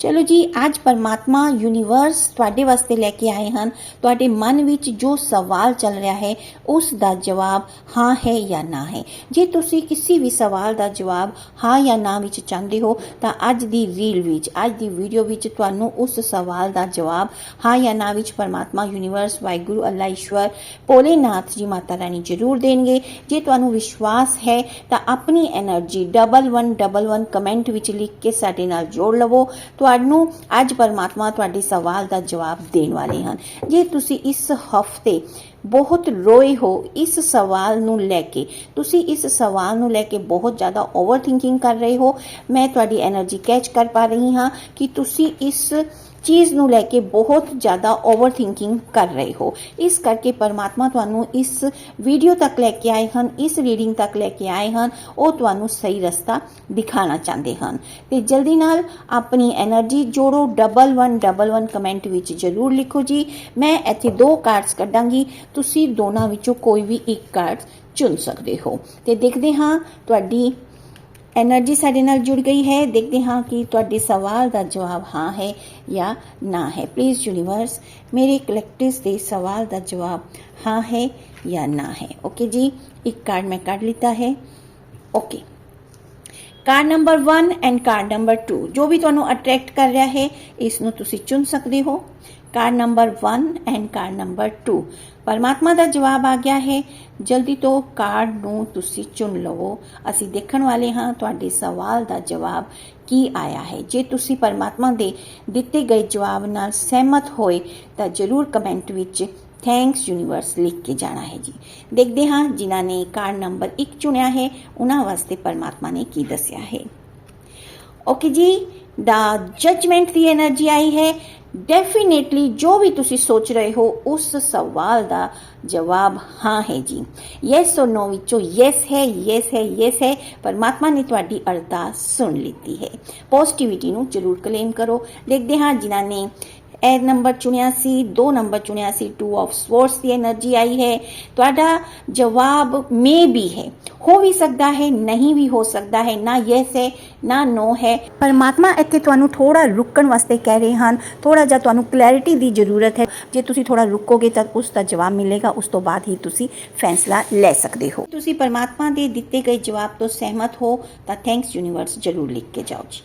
ਚਲੋ ਜੀ, ਅੱਜ ਪਰਮਾਤਮਾ ਯੂਨੀਵਰਸ ਤੁਹਾਡੇ ਵਾਸਤੇ ਲੈ ਕੇ ਆਏ ਹਨ। ਤੁਹਾਡੇ ਮਨ ਵਿੱਚ ਜੋ ਸਵਾਲ ਚੱਲ ਰਿਹਾ ਹੈ, ਉਸ ਦਾ ਜਵਾਬ ਹਾਂ ਹੈ ਜਾਂ ਨਾ ਹੈ। ਜੇ ਤੁਸੀਂ ਕਿਸੇ ਵੀ ਸਵਾਲ ਦਾ ਜਵਾਬ ਹਾਂ ਜਾਂ ਨਾ ਵਿੱਚ ਚਾਹੁੰਦੇ ਹੋ, ਤਾਂ ਅੱਜ ਦੀ ਰੀਲ ਵਿੱਚ, ਅੱਜ ਦੀ ਵੀਡੀਓ ਵਿੱਚ ਤੁਹਾਨੂੰ ਉਸ ਸਵਾਲ ਦਾ ਜਵਾਬ ਹਾਂ ਜਾਂ ਨਾ ਵਿੱਚ ਪਰਮਾਤਮਾ ਯੂਨੀਵਰਸ ਵਾਹਿਗੁਰੂ ਅੱਲਾ ਈਸ਼ਵਰ ਭੋਲੇਨਾਥ ਜੀ ਮਾਤਾ ਰਾਣੀ ਜ਼ਰੂਰ ਦੇਣਗੇ। ਜੇ ਤੁਹਾਨੂੰ ਵਿਸ਼ਵਾਸ ਹੈ, ਤਾਂ ਆਪਣੀ એનર્ਜੀ 1111 ਕਮੈਂਟ ਵਿੱਚ ਲਿਖ ਕੇ ਸਾਡੇ ਨਾਲ ਜੋੜ ਲਵੋ। ਤੁਹਾਨੂੰ ਅੱਜ ਪਰਮਾਤਮਾ ਤੁਹਾਡੇ ਸਵਾਲ ਦਾ ਜਵਾਬ ਦੇਣ ਵਾਲੇ ਹਨ। ਜੇ ਤੁਸੀਂ ਇਸ ਹਫ਼ਤੇ ਬਹੁਤ ਰੋਏ ਹੋ ਇਸ ਸਵਾਲ ਨੂੰ ਲੈ ਕੇ, ਤੁਸੀਂ ਇਸ ਸਵਾਲ ਨੂੰ ਲੈ ਕੇ ਬਹੁਤ ਜ਼ਿਆਦਾ ਓਵਰ ਥਿੰਕਿੰਗ ਕਰ ਰਹੇ ਹੋ, ਮੈਂ ਤੁਹਾਡੀ એનર્ਜੀ ਕੈਚ ਕਰ ਪਾ ਰਹੀ ਹਾਂ ਕਿ ਤੁਸੀਂ ਇਸ ਚੀਜ਼ ਨੂੰ ਲੈ ਕੇ ਬਹੁਤ ਜ਼ਿਆਦਾ ਓਵਰ ਥਿੰਕਿੰਗ ਕਰ ਰਹੇ ਹੋ। ਇਸ ਕਰਕੇ ਪਰਮਾਤਮਾ ਤੁਹਾਨੂੰ ਇਸ ਵੀਡੀਓ ਤੱਕ ਲੈ ਕੇ ਆਏ ਹਨ, ਇਸ ਰੀਡਿੰਗ ਤੱਕ ਲੈ ਕੇ ਆਏ ਹਨ, ਉਹ ਤੁਹਾਨੂੰ ਸਹੀ ਰਸਤਾ ਦਿਖਾਣਾ ਚਾਹੁੰਦੇ ਹਨ। ਤੇ ਜਲਦੀ ਨਾਲ ਆਪਣੀ એનર્ਜੀ ਜੋੜੋ 1111 ਕਮੈਂਟ ਵਿੱਚ ਜ਼ਰੂਰ ਲਿਖੋ ਜੀ। ਮੈਂ ਇੱਥੇ ਦੋ ਕਾਰਡਸ ਕੱਢਾਂਗੀ, ਤੁਸੀਂ ਦੋਨਾਂ ਵਿੱਚੋਂ ਕੋਈ ਵੀ ਇੱਕ ਕਾਰਡ ਚੁਣ ਸਕਦੇ ਹੋ। ਤੇ ਦੇਖਦੇ ਹਾਂ ਤੁਹਾਡੀ एनर्जी साढ़े न जुड़ गई है। देखते हाँ कि थोड़े सवाल का जवाब हाँ है या ना है। प्लीज़ यूनिवर्स मेरे कलैक्टिव से सवाल का जवाब हाँ है या ना है। ओके जी, एक कार्ड मैं काट लेता है। Okay card number one and card number two जो भी थोड़ा अट्रैक्ट कर रहा है, इसनों चुन सकते हो। Car number 1 and car number 2 ਪਰਮਾਤਮਾ ਦਾ ਜਵਾਬ ਆ ਗਿਆ ਹੈ, ਜਲਦੀ ਤੋਂ ਕਾਰਡ ਨੂੰ ਤੁਸੀਂ ਚੁਣ ਲਵੋ। ਅਸੀਂ ਦੇਖਣ ਵਾਲੇ ਹਾਂ ਤੁਹਾਡੇ ਸਵਾਲ ਦਾ ਜਵਾਬ ਕੀ ਆਇਆ ਹੈ। ਜੇ ਤੁਸੀਂ ਪਰਮਾਤਮਾ ਦੇ ਦਿੱਤੇ ਗਏ ਜਵਾਬ ਨਾਲ ਸਹਿਮਤ ਹੋਏ, ਤਾਂ ਜਰੂਰ ਕਮੈਂਟ ਵਿੱਚ ਥੈਂਕਸ ਯੂਨੀਵਰਸ ਲਿਖ ਕੇ ਜਾਣਾ ਹੈ ਜੀ। ਦੇਖਦੇ ਹਾਂ ਜਿਨ੍ਹਾਂ ਨੇ ਕਾਰਡ ਨੰਬਰ 1 ਚੁਣਿਆ ਹੈ, ਉਹਨਾਂ ਵਾਸਤੇ ਪਰਮਾਤਮਾ ਨੇ ਕੀ ਦੱਸਿਆ ਹੈ। ਓਕੇ ਜੀ, ਦਾ ਜਜਮੈਂਟ ਦੀ એનર્ਜੀ ਆਈ ਹੈ। ਡੈਫੀਨੇਟਲੀ ਜੋ ਵੀ ਤੁਸੀਂ ਸੋਚ ਰਹੇ ਹੋ, ਉਸ ਸਵਾਲ ਦਾ ਜਵਾਬ ਹਾਂ ਹੈ ਜੀ। ਯੈਸ অর ਨੋ ਵਿੱਚੋਂ ਯੈਸ ਹੈ ਯੈਸ ਹੈ ਯੈਸ ਹੈ, ਪਰਮਾਤਮਾ ਨੇ ਤੁਹਾਡੀ ਅਰਦਾਸ ਸੁਣ ਲਈ ਹੈ। ਪੋਜ਼ਿਟਿਵਿਟੀ ਨੂੰ ਜ਼ਰੂਰ ਕਲੇਮ ਕਰੋ। ਦੇਖਦੇ ਹਾਂ ਜਿਨ੍ਹਾਂ ਨੇ ਇਹ ਨੰਬਰ ਚੁਣਿਆ ਸੀ, ਦੋ ਨੰਬਰ ਚੁਣਿਆ ਸੀ 2 ਆਫ ਸਵੋਰਡਸ ਦੀ એનર્ਜੀ ਆਈ ਹੈ। ਤੁਹਾਡਾ ਜਵਾਬ ਮੇ ਵੀ ਹੈ। ਹੋ ਵੀ ਸਕਦਾ ਹੈ, ਨਹੀਂ ਵੀ ਹੋ ਸਕਦਾ ਹੈ, ਨਾ ਯੈਸ ਹੈ, ਨਾ ਨੋ ਹੈ। ਪਰਮਾਤਮਾ ਇੱਥੇ ਤੁਹਾਨੂੰ ਥੋੜਾ ਰੁਕਣ ਵਾਸਤੇ ਕਹਿ ਰਹੇ ਹਨ। ਥੋੜਾ ਜਿਹਾ ਤੁਹਾਨੂੰ ਕਲੈਰਿਟੀ ਦੀ ਜ਼ਰੂਰਤ ਹੈ। ਜੇ ਤੁਸੀਂ ਥੋੜਾ ਰੁਕੋਗੇ ਤਾਂ ਉਸ ਦਾ ਜਵਾਬ ਮਿਲੇਗਾ, ਉਸ ਤੋਂ ਬਾਅਦ ਹੀ ਤੁਸੀਂ ਫੈਸਲਾ ਲੈ ਸਕਦੇ ਹੋ। ਤੁਸੀਂ ਪਰਮਾਤਮਾ ਦੇ ਦਿੱਤੇ ਗਏ ਜਵਾਬ ਤੋਂ ਸਹਿਮਤ ਹੋ, ਤਾਂ ਥੈਂਕਸ ਯੂਨੀਵਰਸ ਜ਼ਰੂਰ ਲਿਖ ਕੇ ਜਾਓ ਜੀ।